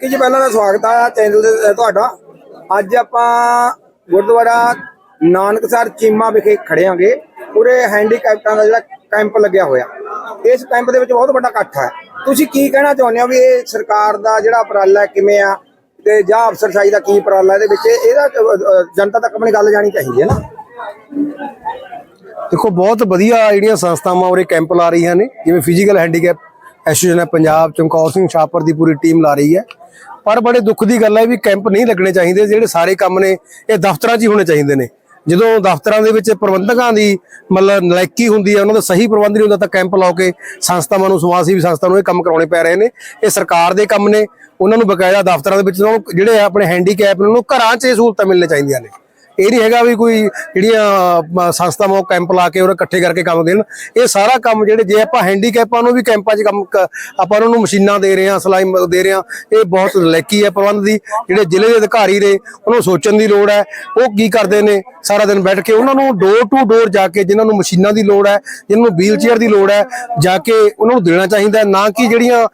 ਵਿੱਕੀ ਜੀ, ਪਹਿਲਾਂ ਦਾ ਸਵਾਗਤ ਆ ਚੈਨਲ ਤੇ ਤੁਹਾਡਾ। ਅੱਜ ਆਪਾਂ ਗੁਰਦੁਆਰਾ ਨਾਨਕਸਰ ਚੀਮਾ ਵਿਖੇ ਖੜੇ ਆਂਗੇ। ਉਰੇ ਹੈਂਡੀਕੈਪਟਾਂ ਦਾ ਜਿਹੜਾ ਕੈਂਪ ਲੱਗਿਆ ਹੋਇਆ। ਇਸ ਕੈਂਪ ਦੇ ਵਿੱਚ ਬਹੁਤ ਵੱਡਾ ਇਕੱਠ ਹੈ। ਤੁਸੀਂ ਕੀ ਕਹਿਣਾ ਚਾਹੁੰਦੇ ਹੋ ਵੀ ਇਹ ਸਰਕਾਰ ਦਾ ਜਿਹੜਾ ਉਪਰਾਲਾ ਕਿਵੇਂ ਆ? ਤੇ ਜਾਂ ਅਫਸਰਸ਼ਾਹੀ ਦਾ ਕੀ ਉਪਰਾਲਾ ਇਹਦੇ ਵਿੱਚ? ਇਹਦਾ ਜਨਤਾ ਤੱਕ ਆਪਣੀ ਗੱਲ ਜਾਣੀ ਚਾਹੀਦੀ ਹੈ ਨਾ। ਦੇਖੋ, ਬਹੁਤ ਵਧੀਆ ਜਿਹੜੀਆਂ ਸੰਸਥਾਵਾਂ ਉਰੇ ਕੈਂਪ ਲਾ ਰਹੀਆਂ ਨੇ। ਜਿਵੇਂ physical handicap association Punjab Chamkaur Singh Chhapar ਦੀ ਪੂਰੀ ਟੀਮ ਲਾ ਰਹੀ ਹੈ। ਪਰ ਬੜੇ ਦੁੱਖ ਦੀ ਗੱਲ ਹੈ ਵੀ ਕੈਂਪ ਨਹੀਂ ਲੱਗਣੇ ਚਾਹੀਦੇ, ਜਿਹੜੇ ਸਾਰੇ ਕੰਮ ਨੇ, ਇਹ ਦਫ਼ਤਰਾਂ 'ਚ ਹੀ ਹੋਣੇ ਚਾਹੀਦੇ ਨੇ। ਜਦੋਂ ਦਫ਼ਤਰਾਂ ਦੇ ਵਿੱਚ ਪ੍ਰਬੰਧਕਾਂ ਦੀ ਮਤਲਬ ਨਲਾਇਕੀ ਹੁੰਦੀ ਹੈ, ਉਹਨਾਂ ਦਾ ਸਹੀ ਪ੍ਰਬੰਧ ਨਹੀਂ ਹੁੰਦਾ, ਤਾਂ ਕੈਂਪ ਲਾ ਕੇ ਸੰਸਥਾਵਾਂ ਨੂੰ ਸਮਾਜ ਸੇਵੀ ਸੰਸਥਾ ਨੂੰ ਇਹ ਕੰਮ ਕਰਾਉਣੇ ਪੈ ਰਹੇ ਨੇ। ਇਹ ਸਰਕਾਰ ਦੇ ਕੰਮ ਨੇ, ਉਹਨਾਂ ਨੂੰ ਬਕਾਇਦਾ ਦਫ਼ਤਰਾਂ ਦੇ ਵਿੱਚ ਜਿਹੜੇ ਆਪਣੇ ਹੈਂਡੀਕੈਪ ਨੇ, ਉਹਨਾਂ ਨੂੰ ਘਰਾਂ 'ਚ ਇਹ ਸਹੂਲਤਾਂ ਮਿਲਣੀਆਂ ਚਾਹੀਦੀਆਂ ਨੇ। ਇਹ ਨਹੀਂ ਹੈਗਾ ਵੀ ਕੋਈ ਜਿਹੜੀਆਂ ਸੰਸਥਾਵਾਂ ਉਹ ਕੈਂਪ ਲਾ ਕੇ ਉਹਨਾਂ ਇਕੱਠੇ ਕਰਕੇ ਕੰਮ ਦੇਣ। ਇਹ ਸਾਰਾ ਕੰਮ ਜਿਹੜੇ ਜੇ ਆਪਾਂ ਹੈਂਡੀਕੈਪਾਂ ਨੂੰ ਵੀ ਕੈਂਪਾਂ 'ਚ ਕੰਮ ਕ- ਆਪਾਂ ਉਹਨਾਂ ਨੂੰ ਮਸ਼ੀਨਾਂ ਦੇ ਰਹੇ ਹਾਂ, ਸਲਾਈ ਦੇ ਰਹੇ ਹਾਂ। ਇਹ ਬਹੁਤ ਲੈਕੀ ਹੈ ਪ੍ਰਬੰਧ ਦੀ। ਜਿਹੜੇ ਜ਼ਿਲ੍ਹੇ ਦੇ ਅਧਿਕਾਰੀ ਨੇ, ਉਹਨਾਂ ਨੂੰ ਸੋਚਣ ਦੀ ਲੋੜ ਹੈ। ਉਹ ਕੀ ਕਰਦੇ ਨੇ, ਸਾਰਾ ਦਿਨ ਬੈਠ ਕੇ ਉਹਨਾਂ ਨੂੰ ਡੋਰ ਟੂ ਡੋਰ ਜਾ ਕੇ ਜਿਨ੍ਹਾਂ ਨੂੰ ਮਸ਼ੀਨਾਂ ਦੀ ਲੋੜ ਹੈ, ਜਿਨ੍ਹਾਂ ਨੂੰ ਵੀਲਚੇਅਰ ਦੀ ਲੋੜ ਹੈ, ਜਾ ਕੇ ਉਹਨਾਂ ਨੂੰ ਦੇਣਾ ਚਾਹੀਦਾ ਨਾ ਕਿ ਜਿਹੜੀਆਂ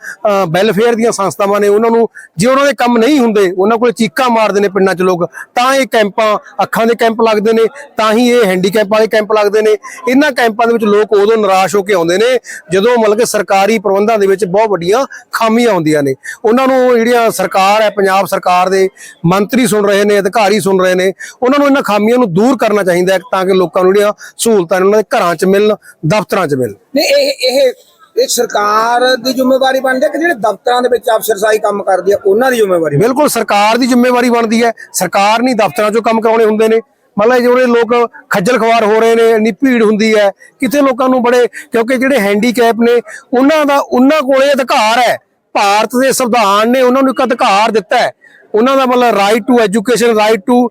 ਵੈਲਫੇਅਰ ਦੀਆਂ ਸੰਸਥਾਵਾਂ ਨੇ ਉਹਨਾਂ ਨੂੰ, ਜੇ ਉਹਨਾਂ ਦੇ ਕੰਮ ਨਹੀਂ ਹੁੰਦੇ, ਉਹਨਾਂ ਕੋਲ ਚੀਕਾਂ ਮਾਰਦੇ ਨੇ ਪਿੰਡਾਂ 'ਚ ਲੋਕ, ਤਾਂ ਇਹ ਕੈਂਪਾਂ ਅੱਖਾਂ ਦੇ ਕੈਂਪ ਲੱਗਦੇ ਨੇ, ਤਾਂ ਹੀ ਇਹ ਹੈਂਡੀਕੈਪ ਵਾਲੇ ਕੈਂਪ ਲੱਗਦੇ ਨੇ। ਇਹਨਾਂ ਕੈਂਪਾਂ ਦੇ ਵਿੱਚ ਲੋਕ ਉਦੋਂ ਨਿਰਾਸ਼ ਹੋ ਕੇ ਆਉਂਦੇ ਨੇ, ਜਦੋਂ ਮਤਲਬ ਕਿ ਸਰਕਾਰੀ ਪ੍ਰਬੰਧਾਂ ਦੇ ਵਿੱਚ ਬਹੁਤ ਵੱਡੀਆਂ ਖਾਮੀਆਂ ਆਉਂਦੀਆਂ ਨੇ। ਉਹਨਾਂ ਨੂੰ ਜਿਹੜੀਆਂ ਸਰਕਾਰ ਹੈ, ਪੰਜਾਬ ਸਰਕਾਰ ਦੇ ਮੰਤਰੀ ਸੁਣ ਰਹੇ ਨੇ, ਅਧਿਕਾਰੀ ਸੁਣ ਰਹੇ ਨੇ, ਉਹਨਾਂ ਨੂੰ ਇਹਨਾਂ ਖਾਮੀਆਂ ਨੂੰ ਦੂਰ ਕਰਨਾ ਚਾਹੀਦਾ ਤਾਂ ਕਿ ਲੋਕਾਂ ਨੂੰ ਜਿਹੜੀਆਂ ਸਹੂਲਤਾਂ ਨੇ ਉਹਨਾਂ ਦੇ ਘਰਾਂ 'ਚ ਮਿਲਣ, ਦਫ਼ਤਰਾਂ 'ਚ ਮਿਲਣ। ਨਹੀਂ, ਇਹ ਇਹ ਇਹ ਸਰਕਾਰ ਦੀ ਜ਼ਿੰਮੇਵਾਰੀ ਬਣਦੀ ਹੈ ਕਿ ਜਿਹੜੇ ਦਫ਼ਤਰਾਂ ਦੇ ਵਿੱਚ ਅਫਸਰਸ਼ਾਹੀ ਕੰਮ ਕਰਦੀ ਹੈ ਉਹਨਾਂ ਦੀ ਜ਼ਿੰਮੇਵਾਰੀ ਬਿਲਕੁਲ ਸਰਕਾਰ ਦੀ ਜ਼ਿੰਮੇਵਾਰੀ ਬਣਦੀ ਹੈ। ਸਰਕਾਰ ਨਹੀਂ ਦਫ਼ਤਰਾਂ 'ਚੋਂ ਕੰਮ ਕਰਾਉਣੇ ਹੁੰਦੇ ਨੇ। ਮਤਲਬ ਜਿਹੜੇ ਲੋਕ ਖੱਜਲ ਖਵਾਰ ਹੋ ਰਹੇ ਨੇ, ਇੰਨੀ ਭੀੜ ਹੁੰਦੀ ਹੈ। ਕਿਤੇ ਲੋਕਾਂ ਨੂੰ ਬੜੇ, ਕਿਉਂਕਿ ਜਿਹੜੇ ਹੈਂਡੀਕੈਪ ਨੇ, ਉਹਨਾਂ ਦਾ, ਉਹਨਾਂ ਕੋਲੇ ਅਧਿਕਾਰ ਹੈ। ਭਾਰਤ ਦੇ ਸੰਵਿਧਾਨ ਨੇ ਉਹਨਾਂ ਨੂੰ ਇੱਕ ਅਧਿਕਾਰ ਦਿੱਤਾ ਹੈ। ਉਹਨਾਂ ਦਾ ਮਤਲਬ right to education right to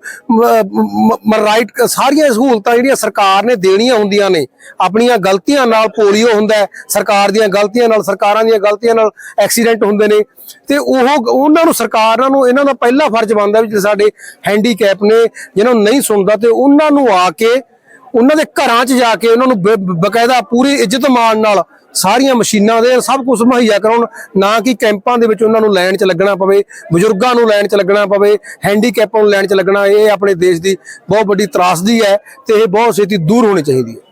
right ਸਾਰੀਆਂ ਸਹੂਲਤਾਂ ਜਿਹੜੀਆਂ ਸਰਕਾਰ ਨੇ ਦੇਣੀਆਂ ਹੁੰਦੀਆਂ ਨੇ, ਆਪਣੀਆਂ ਗਲਤੀਆਂ ਨਾਲ ਪੋਲੀਓ ਹੁੰਦਾ ਸਰਕਾਰ ਦੀਆਂ ਗਲਤੀਆਂ ਨਾਲ, ਸਰਕਾਰਾਂ ਦੀਆਂ ਗਲਤੀਆਂ ਨਾਲ ਐਕਸੀਡੈਂਟ ਹੁੰਦੇ ਨੇ, ਤੇ ਉਹ, ਉਹਨਾਂ ਨੂੰ ਸਰਕਾਰਾਂ ਨੂੰ ਇਹਨਾਂ ਦਾ ਪਹਿਲਾ ਫਰਜ਼ ਬਣਦਾ ਵੀ ਜਿਹੜੇ ਸਾਡੇ ਹੈਂਡੀਕੈਪ ਨੇ, ਜਿਹਨਾਂ ਨੂੰ ਨਹੀਂ ਸੁਣਦਾ, ਤੇ ਉਹਨਾਂ ਨੂੰ ਆ ਕੇ, ਉਹਨਾਂ ਦੇ ਘਰਾਂ 'ਚ ਜਾ ਕੇ ਉਹਨਾਂ ਨੂੰ ਬ- ਬ- ਬਕਾਇਦਾ ਪੂਰੀ ਇੱਜ਼ਤ ਮਾਣ ਨਾਲ ਸਾਰੀਆਂ ਮਸ਼ੀਨਾਂ ਦੇ ਸਭ ਕੁਝ ਮੁਹੱਈਆ ਕਰਾਉਣ, ਨਾ ਕਿ ਕੈਂਪਾਂ ਦੇ ਵਿੱਚ ਉਹਨਾਂ ਨੂੰ ਲਾਈਨ 'ਚ ਲੱਗਣਾ ਪਵੇ, ਬਜ਼ੁਰਗਾਂ ਨੂੰ ਲਾਈਨ 'ਚ ਲੱਗਣਾ ਪਵੇ ਹੈਂਡੀਕੈਪਾਂ ਨੂੰ ਲਾਈਨ 'ਚ ਲੱਗਣਾ, ਇਹ ਆਪਣੇ ਦੇਸ਼ ਦੀ ਬਹੁਤ ਵੱਡੀ ਤਰਾਸਦੀ ਹੈ ਤੇ ਇਹ ਬਹੁਤ ਛੇਤੀ ਦੂਰ ਹੋਣੀ ਚਾਹੀਦੀ ਹੈ।